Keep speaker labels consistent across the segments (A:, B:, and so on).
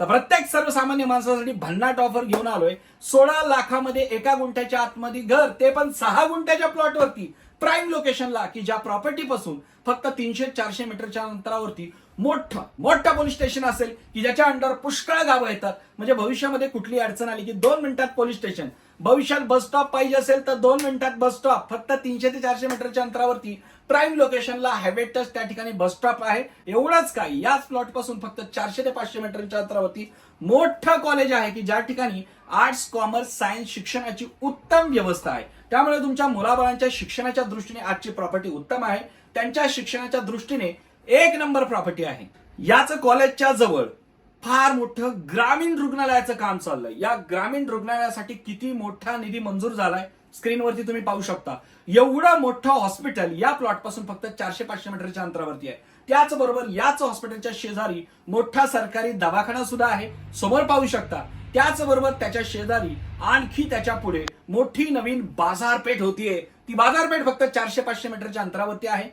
A: तर प्रत्येक सर्वसामान्य माणसासाठी भन्नाट ऑफर घेऊन आलोय. सोळा लाखामध्ये एका गुंठ्याच्या आतमध्ये घर ते पण सहा गुंठ्याच्या प्लॉटवरती प्राईम लोकेशनला की ज्या प्रॉपर्टी पासून फक्त तीनशे चारशे मीटरच्या अंतरावरती मोठं मोठं पोलीस स्टेशन असेल की ज्याच्या अंडर पुष्कळ गावं येतात. म्हणजे भविष्यामध्ये कुठली अडचण आली की दोन मिनिटात पोलीस स्टेशन भविष्यात बस स्टॉप पाहिजे असेल तर दोन मिनिटात बस स्टॉप फक्त तीनशे ते चारशे मीटरच्या अंतरावरती प्राईम लोकेशनला हायवे त्या ठिकाणी बस स्टॉप आहे. एवढंच काय याच प्लॉटपासून फक्त चारशे ते पाचशे मीटरच्या अंतरावरती मोठं कॉलेज आहे की ज्या ठिकाणी आर्ट्स कॉमर्स सायन्स शिक्षणाची उत्तम व्यवस्था आहे. त्यामुळे तुमच्या मुलाबाळांच्या शिक्षणाच्या दृष्टीने आजची प्रॉपर्टी उत्तम आहे. त्यांच्या शिक्षणाच्या दृष्टीने एक नंबर प्रॉपर्टी आहे. याच कॉलेजच्या जवळ फार मोठं ग्रामीण रुग्णालयाचं काम चाललंय. या ग्रामीण रुग्णालयासाठी किती मोठा निधी मंजूर झालाय स्क्रीनवरती तुम्ही पाहू शकता. एवढं मोठं हॉस्पिटल या प्लॉटपासून फक्त चारशे पाचशे मीटरच्या अंतरावरती आहे. त्याचबरोबर याच हॉस्पिटलच्या शेजारी मोठा सरकारी दवाखाना सुद्धा आहे. समोर पाहू शकता. त्याचबरोबर त्याच्या शेजारी आणखी त्याच्या पुढे मोठी नवीन बाजारपेठ होतीये. ती बाजारपेठ फक्त चारशे पाचशे मीटरच्या अंतरावरती आहे.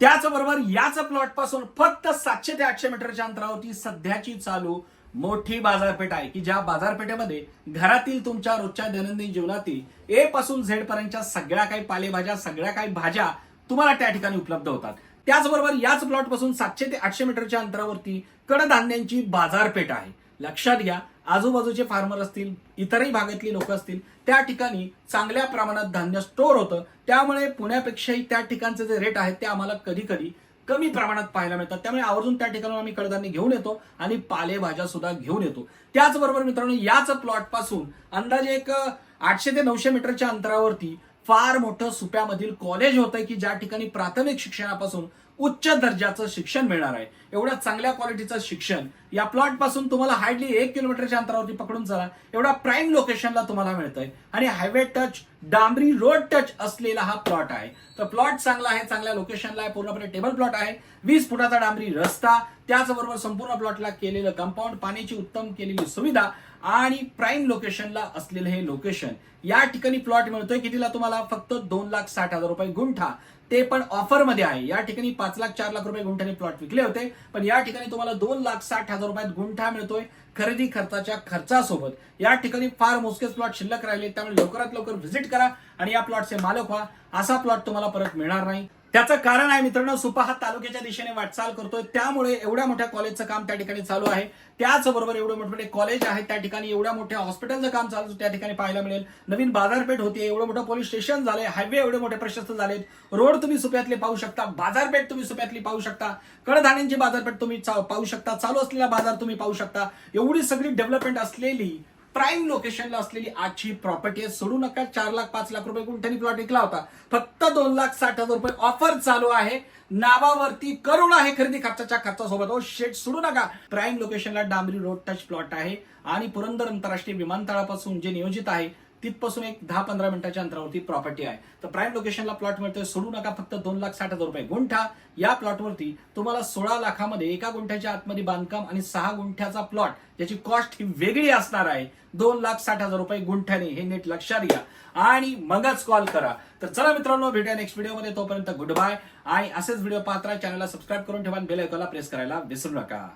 A: त्याचबरोबर याच प्लॉटपासून फक्त सातशे ते आठशे मीटरच्या अंतरावरती सध्याची चालू मोठी बाजारपेठ आहे की ज्या बाजारपेठेमध्ये घरातील तुमच्या रोजच्या दैनंदिन जीवनातील ए पासून झेड पर्यंतच्या सगळ्या काही पालेभाज्या सगळ्या काही भाज्या तुम्हाला त्या ठिकाणी उपलब्ध होतात. त्याचबरोबर याच प्लॉटपासून सातशे ते आठशे मीटरच्या अंतरावरती कडधान्यांची बाजारपेठ आहे. लक्षात घ्या. आजूबाजूचे फार्मर असतील इतरही भागातली लोक असतील त्या ठिकाणी चांगल्या प्रमाणात धान्य स्टोअर होतं. त्यामुळे पुण्यापेक्षाही त्या ठिकाणचे जे रेट आहेत ते आम्हाला कधी कधी कमी प्रमाणात पाहायला मिळतात. त्यामुळे आवर्जून त्या ठिकाणी आम्ही कडधान्य घेऊन येतो आणि पालेभाज्या सुद्धा घेऊन येतो. त्याचबरोबर मित्रांनो याच प्लॉटपासून अंदाजे एक आठशे ते नऊशे मीटरच्या अंतरावरती फार मोठं सुप्यामधील कॉलेज होतं की ज्या ठिकाणी प्राथमिक शिक्षणापासून उच्च दर्जाचं शिक्षण मिळणार आहे. एवढ्या चांगल्या क्वालिटीचं शिक्षण. या प्लॉटपासून तुम्हाला हार्डली एक किलोमीटरच्या अंतरावरती पकडून चला. एवढा प्राईम लोकेशनला तुम्हाला मिळतंय. आणि हायवे टच डांबरी रोड टच असलेला हा प्लॉट आहे. तर प्लॉट चांगला आहे चांगल्या लोकेशनला आहे पूर्णपणे टेबल प्लॉट आहे. वीस फुटाचा डांबरी रस्ता त्याचबरोबर संपूर्ण प्लॉटला केलेलं कंपाऊंड पाण्याची उत्तम केलेली सुविधा. आणि प्राईम लोकेशनला असलेलं हे लोकेशन या ठिकाणी प्लॉट मिळतोय कितीला तुम्हाला? फक्त दोन लाख साठ हजार रुपये गुंठा. ते पण ऑफरमध्ये आहे. या ठिकाणी पाच लाख चार लाख रुपये गुंठ्याने प्लॉट विकले होते. पण या ठिकाणी तुम्हाला दोन लाख साठ हजार रुपयात गुंठा मिळतोय खरेदी खर्चाच्या खर्चासोबत. या ठिकाणी फार मोजकेच प्लॉट शिल्लक राहिले. त्यामुळे लवकरात लवकर व्हिजिट करा आणि या प्लॉटचे मालक व्हा. असा प्लॉट तुम्हाला परत मिळणार नाही. त्याचं कारण आहे मित्रांनो सुपा हा तालुक्याच्या दिशेने वाटचाल करतोय. त्यामुळे एवढ्या मोठ्या कॉलेजचं काम त्या ठिकाणी चालू आहे. त्याचबरोबर एवढे मोठे कॉलेज आहे त्या ठिकाणी. एवढ्या मोठ्या हॉस्पिटलचं काम चालू त्या ठिकाणी पाहायला मिळेल. नवीन बाजारपेठ होती एवढं मोठं पोलीस स्टेशन झालंय हायवे एवढे मोठे प्रशस्त झालेत. रोड तुम्ही सुप्यातले पाहू शकता बाजारपेठ तुम्ही सुप्यातली पाहू शकता. कडधान्यांची बाजारपेठ तुम्ही पाहू शकता. चालू असलेला बाजार तुम्ही पाहू शकता. एवढी सगळी डेव्हलपमेंट असलेली प्राईम लोकेशनला असलेली आजची प्रॉपर्टी आहे. सोडू नका चार लाख पाच लाख रुपये गुंठ्यानी प्लॉट विकला होता. फक्त दोन लाख साठ हजार रुपये ऑफर चालू आहे. नावावरती करोड आहे खरेदी खर्चाच्या खर्चासोबत. ओ शेट सोडू नका. प्राईम लोकेशनला डांबरी रोड टच प्लॉट आहे. आणि पुरंदर आंतरराष्ट्रीय विमानतळापासून जे नियोजित आहे तिथपासून एक दहा पंधरा मिनिटाच्या अंतरावरती प्रॉपर्टी आहे. तर प्राईम लोकेशनला प्लॉट मिळतोय सोडू नका फक्त दोन लाख साठ हजार रुपये. गुंठा या प्लॉटवरती तुम्हाला सोळा लाखामध्ये एका गुंठ्याच्या आतमध्ये बांधकाम आणि सहा गुंठ्याचा प्लॉट ज्याची कॉस्ट ही वेगळी असणार आहे. दोन लाख साठ हजार रुपये गुंठ्याने हे नीट लक्षात घ्या. आणि मगच कॉल करा. तर चला मित्रांनो भेटूया नेक्स्ट व्हिडिओमध्ये तोपर्यंत गुड बाय आणि असेच व्हिडिओ पाहत राहा. चॅनलला सबस्क्राईब करून ठेवा बेल आयकॉनला प्रेस करायला विसरू नका.